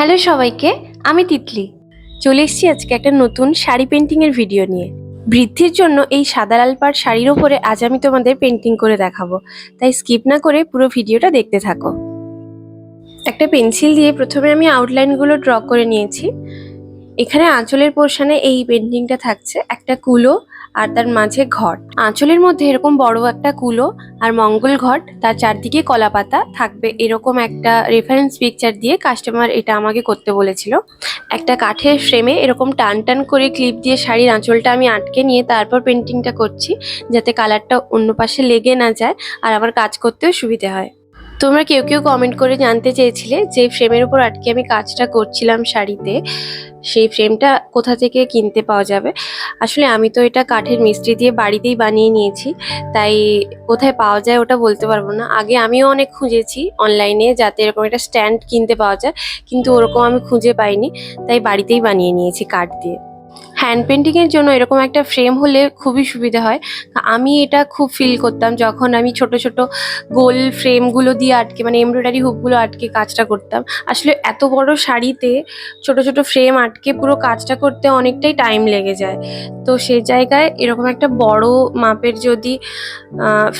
Hello সবাইকে, আমি তিতলি। চলে এসেছি আজকে একটা নতুন শাড়ি পেন্টিংয়ের ভিডিও নিয়ে। বৃদ্ধির জন্য এই সাদা লাল পাড় শাড়ির ওপরে আজ আমি তোমাদের পেন্টিং করে দেখাবো। তাই স্কিপ না করে পুরো ভিডিওটা দেখতে থাকো। একটা পেন্সিল দিয়ে প্রথমে আমি আউটলাইনগুলো ড্র করে নিয়েছি। এখানে আঁচলের পোর্শনে এই পেন্টিংটা থাকছে, একটা কুলো আর তার মাঝে ঘট। আঁচলের মধ্যে এরকম বড় একটা কুলো আর মঙ্গল ঘট, তার চারদিকে কলা পাতা থাকবে এরকম একটা রেফারেন্স পিকচার দিয়ে কাস্টমার এটা আমাকে করতে বলেছিল। একটা কাঠের ফ্রেমে এরকম টান টান করে ক্লিপ দিয়ে শাড়ির আঁচলটা আমি আটকে নিয়ে তারপর পেন্টিংটা করছি, যাতে কালারটা অন্য পাশে লেগে না যায় আর আমার কাজ করতেও সুবিধে হয়। তোমরা কেউ কেউ কমেন্ট করে জানতে চেয়েছিলে যে ফ্রেমের উপর আটকে আমি কাজটা করছিলাম শাড়িতে, সেই ফ্রেমটা কোথা থেকে কিনতে পাওয়া যাবে? আসলে আমি তো এটা কাঠের মিস্ত্রি দিয়ে বাড়িতেই বানিয়ে নিয়েছি, তাই কোথায় পাওয়া যায় ওটা বলতে পারব না। আগে আমিও অনেক খুঁজেছি অনলাইনে যাতে এরকম একটা স্ট্যান্ড কিনতে পাওয়া যায়, কিন্তু ওরকম আমি খুঁজে পাইনি, তাই বাড়িতেই বানিয়ে নিয়েছি কাঠ দিয়ে। হ্যান্ড পেন্টিংয়ের জন্য এরকম একটা ফ্রেম হলে খুবই সুবিধা হয়। আমি এটা খুব ফিল করতাম যখন আমি ছোট ছোট গোল ফ্রেমগুলো দিয়ে আটকে মানে এমব্রয়ডারি হুকগুলো আটকে কাজটা করতাম। আসলে এত বড় শাড়িতে ছোট ছোট ফ্রেম আটকে পুরো কাজটা করতে অনেকটাই টাইম লেগে যায়। তো সে জায়গায় এরকম একটা বড় মাপের যদি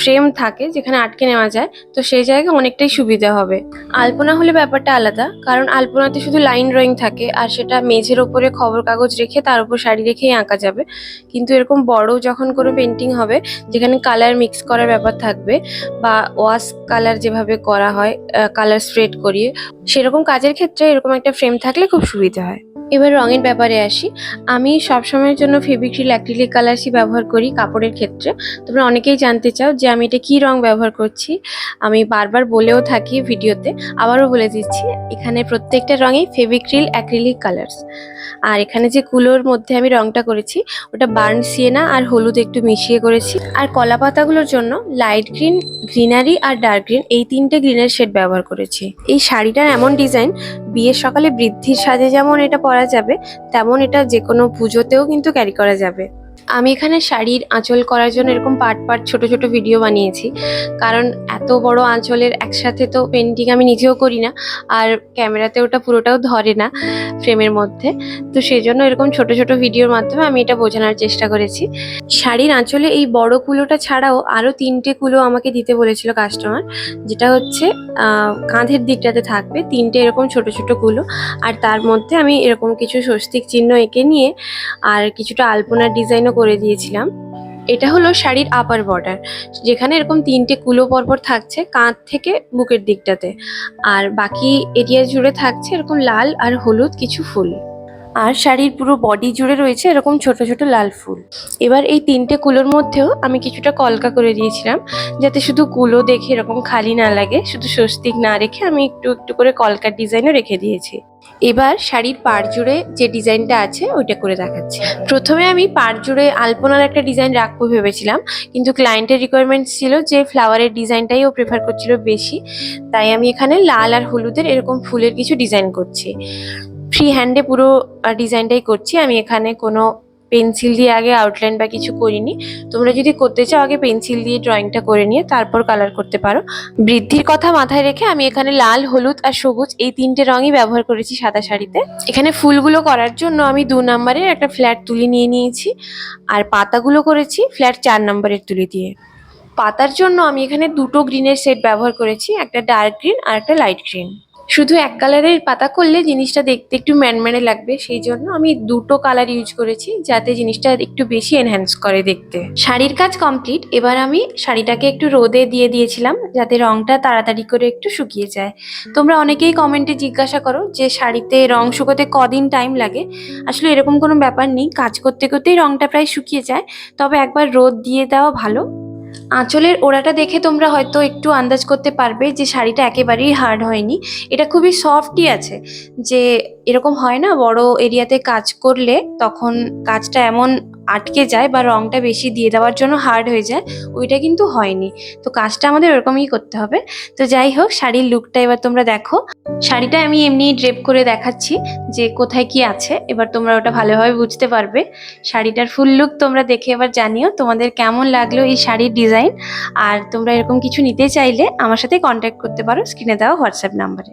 ফ্রেম থাকে যেখানে আটকে নেওয়া যায়, তো সেই জায়গায় অনেকটাই সুবিধা হবে। আলপনা হলে ব্যাপারটা আলাদা, কারণ আলপনাতে শুধু লাইন ড্রয়িং থাকে, আর সেটা মেঝের ওপরে খবর কাগজ রেখে তার উপর শাড়ি রেখেই আঁকা যাবে। কিন্তু এরকম বড় যখন কোনো পেন্টিং হবে, যেখানে কালার মিক্স করার ব্যাপার থাকবে বা ওয়াশ কালার যেভাবে করা হয় কালার স্প্রেড করিয়ে, সেরকম কাজের ক্ষেত্রে এরকম একটা ফ্রেম থাকলে খুব সুবিধা হয়। এবার রঙের ব্যাপারে আসি। আমি সবসময়ের জন্য ফেব্রিক্রিল অ্যাক্রিলিক কালার্সই ব্যবহার করি কাপড়ের ক্ষেত্রে। তোমরা অনেকেই জানতে চাও যে আমি এটা কী রং ব্যবহার করছি। আমি বারবার বলেও থাকি ভিডিওতে, আবারও বলে দিচ্ছি, এখানে প্রত্যেকটা রঙেই ফেব্রিক্রিল অ্যাক্রিলিক কালার্স আর এখানে যে কুলোর মধ্যে আমি রংটা করেছি, ওটা বার্ন সিয়েনা আর হলুদ একটু মিশিয়ে করেছি। আর কলা পাতাগুলোর জন্য লাইট গ্রিন, গ্রিনারি আর ডার্ক গ্রিন এই তিনটে গ্রিনের শেড ব্যবহার করেছি। এই শাড়িটার এমন ডিজাইন বিয়ের সকালে বৃদ্ধির সাজে যেমন এটা পরা যাবে, তেমন এটা যে কোনো পুজোতেও কিন্তু ক্যারি করা যাবে। আমি এখানে শাড়ির আঁচল করার জন্য এরকম পার্ট পার্ট ছোট ছোট ভিডিও বানিয়েছি। কারণ এত বড় আঁচলের একসাথে তো পেন্টিং আমি নিজেও করি না, আর ক্যামেরাতে ওটা পুরোটাও ধরে না ফ্রেমের মধ্যে। তো সেই জন্য এরকম ছোট ছোট ভিডিওর মাধ্যমে আমি এটা বোঝানোর চেষ্টা করেছি। শাড়ির আঁচলে এই বড় কুলোটা ছাড়াও আরও তিনটে কুলো আমাকে দিতে বলেছিল কাস্টমার যেটা হচ্ছে কাঁধের দিকটাতে থাকবে তিনটে এরকম ছোট ছোট কুলো। আর তার মধ্যে আমি এরকম কিছু স্বস্তিক চিহ্ন এঁকে নিয়ে আর কিছুটা আলপনার ডিজাইনও করে দিয়েছিলাম। এটা হলো শাড়ির আপার বর্ডার যেখানে এরকম তিনটে কুলো পরপর থাকছে কাঁধ থেকে বুকের দিকটাতে। আর বাকি এরিয়া জুড়ে থাকছে এরকম লাল আর হলুদ কিছু ফুল। আর শাড়ির পুরো বডি জুড়ে রয়েছে এরকম ছোট ছোট লাল ফুল। এবার এই তিনটে কুলোর মধ্যেও আমি কিছুটা কলকা করে দিয়েছিলাম, যাতে শুধু কুলো দেখে এরকম খালি না লাগে, শুধু স্বস্তিক না রেখে আমি একটু একটু করে কলকার ডিজাইনও রেখে দিয়েছি। এবার শাড়ির পাড় জুড়ে যে ডিজাইনটা আছে, ওইটা করে দেখাচ্ছি। প্রথমে আমি পাড় জুড়ে আলপনার একটা ডিজাইন রাখব ভেবেছিলাম, কিন্তু ক্লায়েন্টের রিকোয়ারমেন্ট ছিল যে ফ্লাওয়ারের ডিজাইনটাই ও প্রেফার করছিল বেশি। তাই আমি এখানে লাল আর হলুদের এরকম ফুলের কিছু ডিজাইন করছি। ফ্রি হ্যান্ডে পুরো ডিজাইনটাই করছি। আমি এখানে কোনো পেন্সিল দিয়ে আগে আউটলাইন বা কিছু করিনি। তোমরা যদি করতে চাও, আগে পেন্সিল দিয়ে ড্রয়িংটা করে নিয়ে তারপর কালার করতে পারো। বৃদ্ধির কথা মাথায় রেখে আমি এখানে লাল, হলুদ আর সবুজ এই তিনটে রঙই ব্যবহার করেছি সাদা শাড়িতে। এখানে ফুলগুলো করার জন্য আমি দু নম্বরের একটা ফ্ল্যাট তুলি নিয়ে নিয়েছি আর পাতাগুলো করেছি ফ্ল্যাট চার নম্বরের তুলি দিয়ে। পাতার জন্য আমি এখানে দুটো গ্রিনের সেট ব্যবহার করেছি, একটা ডার্ক গ্রিন আর একটা লাইট গ্রিন শুধু এক কালারের পাতা করলে জিনিসটা দেখতে একটু ম্যানম্যানে লাগবে, সেই জন্য আমি দুটো কালার ইউজ করেছি যাতে জিনিসটা একটু বেশি এনহ্যান্স করে দেখতে। শাড়ির কাজ কমপ্লিট এবার আমি শাড়িটাকে একটু রোদে দিয়ে দিয়েছিলাম যাতে রংটা তাড়াতাড়ি করে একটু শুকিয়ে যায়। তোমরা অনেকেই কমেন্টে জিজ্ঞাসা করো যে শাড়িতে রং শুকোতে কদিন টাইম লাগে? আসলে এরকম কোনো ব্যাপার নেই, কাজ করতে করতেই রংটা প্রায় শুকিয়ে যায়, তবে একবার রোদ দিয়ে দেওয়া ভালো। আঁচলের ওড়াটা দেখে তোমরা হয়তো একটু আন্দাজ করতে পারবে যে শাড়িটা একেবারেই হার্ড হয়নি। এটা খুবই সফটই আছে। যে এরকম হয় না, বড় এরিয়াতে কাজ করলে তখন কাজটা এমন আটকে যায় বা রংটা বেশি দিয়ে দেওয়ার জন্য হার্ড হয়ে যায়, ওইটা কিন্তু হয়নি। তো কাজটা আমাদের ওরকমই করতে হবে। তো যাই হোক, শাড়ির লুকটা এবার তোমরা দেখো। শাড়িটা আমি এমনি ড্রেপ করে দেখাচ্ছি যে কোথায় কি আছে। এবার তোমরা ওটা ভালোভাবে বুঝতে পারবে। শাড়িটার ফুল লুক তোমরা দেখে এবার জানিও তোমাদের কেমন লাগল এই শাড়ির ডিজাইন আর তোমরা এরকম কিছু নিতে চাইলে আমার সাথে কন্ট্যাক্ট করতে পারো স্ক্রিনে দেওয়া হোয়াটসঅ্যাপ নাম্বারে।